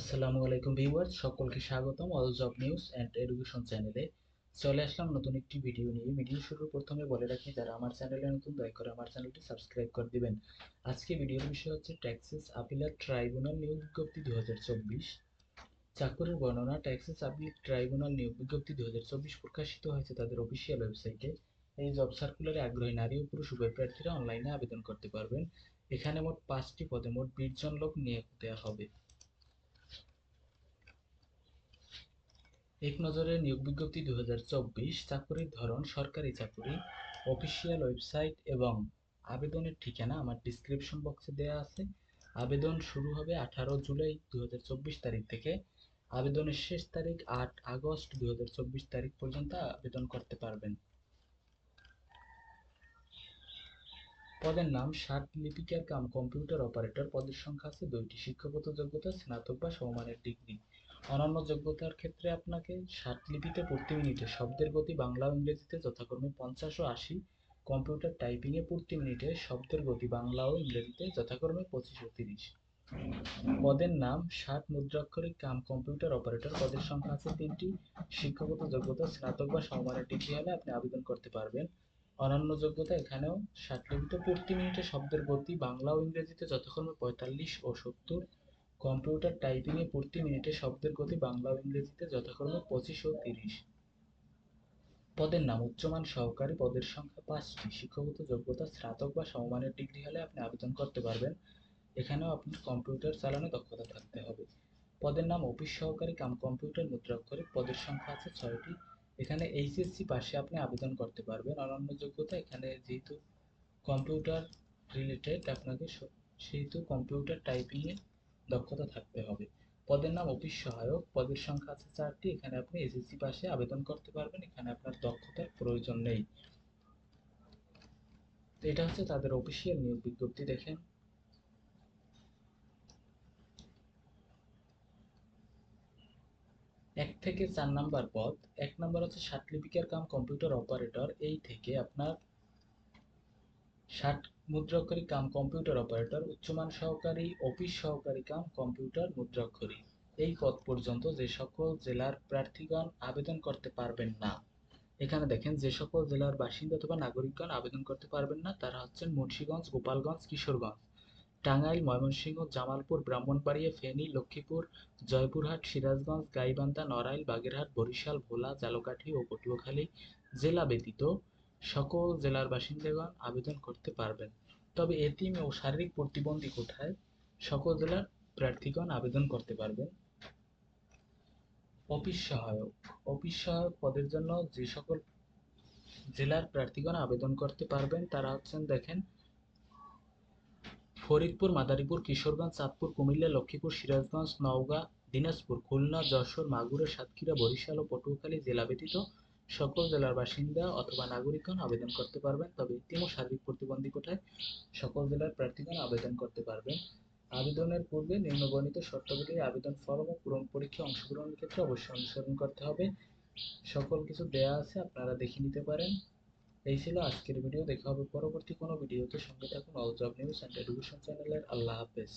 আসসালামু আলাইকুম ভিউয়ার্স, সকলকে স্বাগতম all job news and education চ্যানেলে। চলে আসলাম নতুন একটি ভিডিও নিয়ে। ভিডিও শুরুর প্রথমে বলে রাখি, যারা আমার চ্যানেলে নতুন, দয়া করে আমার চ্যানেলটি সাবস্ক্রাইব করে দিবেন। আজকে ভিডিওর বিষয় হচ্ছে ট্যাক্সেস আপিলার ট্রাইব্যুনাল নিয়োগ বিজ্ঞপ্তি দু চাকুরের বর্ণনা ট্যাক্সেস আপিল ট্রাইব্যুনাল নিয়োগ বিজ্ঞপ্তি দু হাজার চব্বিশ প্রকাশিত হয়েছে তাদের অফিসিয়াল ওয়েবসাইটে এই জব সার্কুলারে আগ্রহী নারী ও পুরুষ উভয় প্রার্থীরা অনলাইনে আবেদন করতে পারবেন। এখানে মোট পাঁচটি পদে মোট বিশ জন লোক নিয়োগ দেওয়া হবে। এক নজরে নিয়োগ বিজ্ঞপ্তি দু চাকুরির ধরন, সরকারি চাকুরি অফিসিয়াল ওয়েবসাইট এবং আবেদনের ঠিকানা আমার ডিসক্রিপশন বক্সে দেওয়া আছে। আবেদন শুরু হবে আঠারো জুলাই দু তারিখ থেকে। আবেদনের শেষ তারিখ আট আগস্ট দুই হাজার চব্বিশ তারিখ পর্যন্ত আবেদন করতে পারবেন। পদের নাম ষাট লিপিকার কাম, কম্পিউটার অপারেটর, পদের সংখ্যা আছে দুইটি, শিক্ষাগত যোগ্যতা, স্নাতক বা সমমানের ডিগ্রি। অন্যান্য যোগ্যতার ক্ষেত্রে আপনাকে লিপিতে প্রতি মিনিটে শব্দের গতি বাংলা ও ইংরেজিতে যথাক্রমে পঞ্চাশ ও আশি, কম্পিউটার টাইপিংয়ে প্রতি মিনিটে শব্দের গতি বাংলা ও ইংরেজিতে যথাক্রমে পঁচিশ ও তিরিশ। পদের নাম ষাট মুদ্রাক্ষরিক কাম কম্পিউটার অপারেটর। পদের সংখ্যা আছে তিনটি। শিক্ষাগত যোগ্যতা, স্নাতক বা সমমানের ডিগ্রি হলে আপনি আবেদন করতে পারবেন। অন্যান্য যোগ্যতা, এখানেও ষাট লিপিতে প্রতি মিনিটে শব্দের গতি বাংলা ও ইংরেজিতে যথাক্রমে পঁয়তাল্লিশ ও সত্তর। কম্পিউটার টাইপিংয়ে প্রতি মিনিটে শব্দের গতি বাংলা ও ইংরেজিতে যথাক্রমে পঁচিশ ও তিরিশ। পদের নাম উচ্চমান সহকারী, পদের সংখ্যা পাঁচটি। শিক্ষাগত যোগ্যতা, স্নাতক বা সমমানের ডিগ্রি হলে আপনি আবেদন করতে পারবেন। এখানেও আপনার কম্পিউটার চালানো দক্ষতা থাকতে হবে। পদের নাম অফিস সহকারী, কাম কম্পিউটার মুদ্রাক্ষরিক পদের সংখ্যা আছে ছয়টি। এখানে এইচএসসি পাশে আপনি আবেদন করতে পারবেন। অনন্য যোগ্যতা, এখানে যেহেতু কম্পিউটার রিলেটেড আপনাকে সেহেতু কম্পিউটার টাইপিংয়ে দক্ষতা থাকতে হবে। পদের নাম অফিস সহায়ক। পদের সংখ্যা আছে চারটি। এখানে আপনি এসএসসি পাশে আবেদন করতে পারবেন। এখানে আপনার দক্ষতার প্রয়োজন নেই। এটা হচ্ছে তাদের অফিসিয়াল নিয়োগ বিজ্ঞপ্তি, দেখেন। এক থেকে চার নাম্বার পদ। এক নাম্বার হচ্ছে লিপিকার কাম কম্পিউটার অপারেটর। এই থেকে আপনার ষাট মুদ্রাক্ষরী কাম কম্পিউটার অপারেটর উচ্চমান সহকারী অফিস সহকারী কাম কম্পিউটার মুদ্রাক্ষরী। এই পদ পর্যন্ত যে সকল জেলার প্রার্থীগণ আবেদন করতে পারবেন না, এখানে দেখেন যে সকল জেলার বাসিন্দা অথবা নাগরিকগণ আবেদন করতে পারবেন না, তারা হচ্ছেন মুন্সীগঞ্জ, গোপালগঞ্জ, কিশোরগঞ্জ। টাঙ্গাইল, ময়মনসিংহ, জামালপুর, ব্রাহ্মণবাড়িয়া, ফেনী, লক্ষ্মীপুর, জয়পুরহাট, সিরাজগঞ্জ, গাইবান্ধা, নড়াইল, বাগেরহাট, বরিশাল, ভোলা, জালকাঠি ও পটুয়াখালী জেলা ব্যতীত সকল জেলার বাসিন্দাগণ আবেদন করতে পারবেন। তবে এতিম ও শারীরিক প্রতিবন্ধী কোঠায় সকল জেলার প্রার্থীগণ আবেদন করতে পারবেন। অফিস সহায়ক। অফিস সহায়ক পদের জন্য যে সকল জেলার প্রার্থীগণ আবেদন করতে পারবেন, তারা হচ্ছেন, দেখেন, ফরিদপুর, মাদারীপুর, কিশোরগঞ্জ, চাঁদপুর, কুমিল্লা, লক্ষ্মীপুর, সিরাজগঞ্জ, নওগাঁ, দিনাজপুর, খুলনা, যশোর, মাগুরা, সাতক্ষীরা, বরিশাল ও পটুয়াখালী জেলা ব্যতীত সকল জেলার বাসিন্দা অথবা নাগরিকগণ আবেদন করতে পারবেন, তবে এতিম ও শারীরিক প্রতিবন্ধী কোটায় সকল জেলার প্রার্থীগণ আবেদন করতে পারবেন। আবেদনের পূর্বে নিম্নবর্ণিত শর্তাবলী আবেদন ফর্ম ও পূরণ পরীক্ষায় অংশগ্রহণের ক্ষেত্রে অবশ্যই অনুসরণ করতে হবে। সকল কিছু দেয়া আছে, আপনারা দেখে নিতে পারেন। এই ছিল আজকের ভিডিও। দেখা হবে পরবর্তী কোনো ভিডিওতে। সঙ্গে থাকুন all job news and education চ্যানেলের। আল্লাহ হাফেজ।